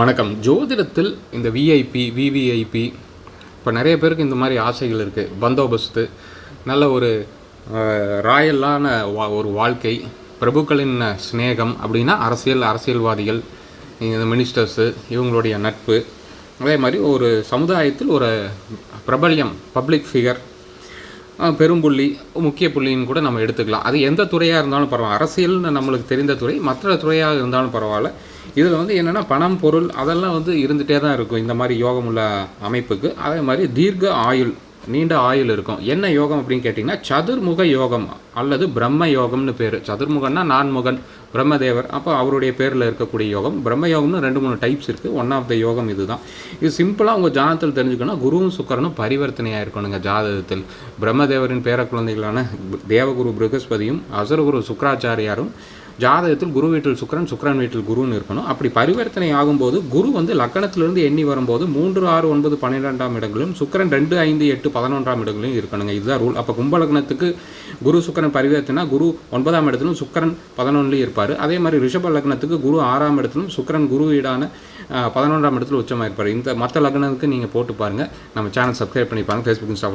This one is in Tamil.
வணக்கம். ஜோதிடத்தில் இந்த விஐபி விவிஐபி இப்போ நிறைய பேருக்கு இந்த மாதிரி ஆசைகள் இருக்குது பந்தோபஸ்து நல்ல ஒரு ராயலான வா ஒரு வாழ்க்கை பிரபுக்களின் சிநேகம் அப்படின்னா அரசியல் அரசியல்வாதிகள் இந்த மினிஸ்டர்ஸு இவங்களுடைய நட்பு. அதே மாதிரி ஒரு சமுதாயத்தில் ஒரு பிரபல்யம் பப்ளிக் ஃபிகர் பெரும்புள்ளி முக்கிய புள்ளின்னு கூட நம்ம எடுத்துக்கலாம். அது எந்த துறையாக இருந்தாலும் பரவாயில்ல. அரசியல்னு நம்மளுக்கு தெரிந்த துறை மற்ற துறையாக இருந்தாலும் பரவாயில்ல. இதில் வந்து என்னென்னா பணம் பொருள் அதெல்லாம் வந்து இருந்துகிட்டே தான் இருக்கும் இந்த மாதிரி யோகம் உள்ள அமைப்புக்கு. அதே மாதிரி தீர்க்க ஆயுள் நீண்ட ஆயுள் இருக்கும். என்ன யோகம் அப்படின்னு கேட்டிங்கன்னா சதுர்முக யோகம் அல்லது பிரம்ம யோகம்னு பேர். சதுர்முகன்னா நான்முகன் பிரம்மதேவர். அப்போ அவருடைய பேரில் இருக்கக்கூடிய யோகம். பிரம்ம யோகம்னு ரெண்டு மூணு டைப்ஸ் இருக்குது ஒன் ஆஃப் த யோகம் இதுதான். இது சிம்பிளாக உங்கள் ஜாதகத்தில் தெரிஞ்சுக்கணும் குருவும் சுக்கரனும் பரிவர்த்தனையாக இருக்கணுங்க ஜாதகத்தில். பிரம்மதேவரின் பேர குழந்தைகளான தேவகுரு பிருகஸ்பதியும் அசுரகுரு சுக்கராச்சாரியாரும் ஜாதகத்தில் குரு வீட்டில் சுக்கரன் சுக்கரன் வீட்டில் குருன்னு இருக்கணும். அப்படி பரிவர்த்தனை ஆகும்போது குரு வந்து லக்கணத்திலிருந்து எண்ணி வரும்போது மூன்று ஆறு ஒன்பது பன்னிரெண்டாம் இடங்களிலும் சுக்கரன் ரெண்டு ஐந்து எட்டு பதினொன்றாம் இடங்களிலும் இருக்கணுங்க. இதுதான் ரூல். அப்போ கும்பலக்னத்துக்கு குரு சுக்கரன் பரிவர்த்தனை குரு ஒன்பதாம் இடத்திலும் சுக்கரன் பதினொன்றுலையும் இருப்பார். அதே மாதிரி ரிஷப லக்னத்துக்கு குரு ஆறாம் இடத்திலும் சுக்கிரன் குரு வீடான பதினொன்றாம் இடத்துல உச்சமாக இருப்பார் இந்த மற்ற லக்னத்துக்கு நீங்கள் போட்டு பாருங்கள் நம்ம சேனல் சப்ஸ்கிரைப் பண்ணி பாருங்கள் ஃபேஸ்புக் இன்ஸ்டா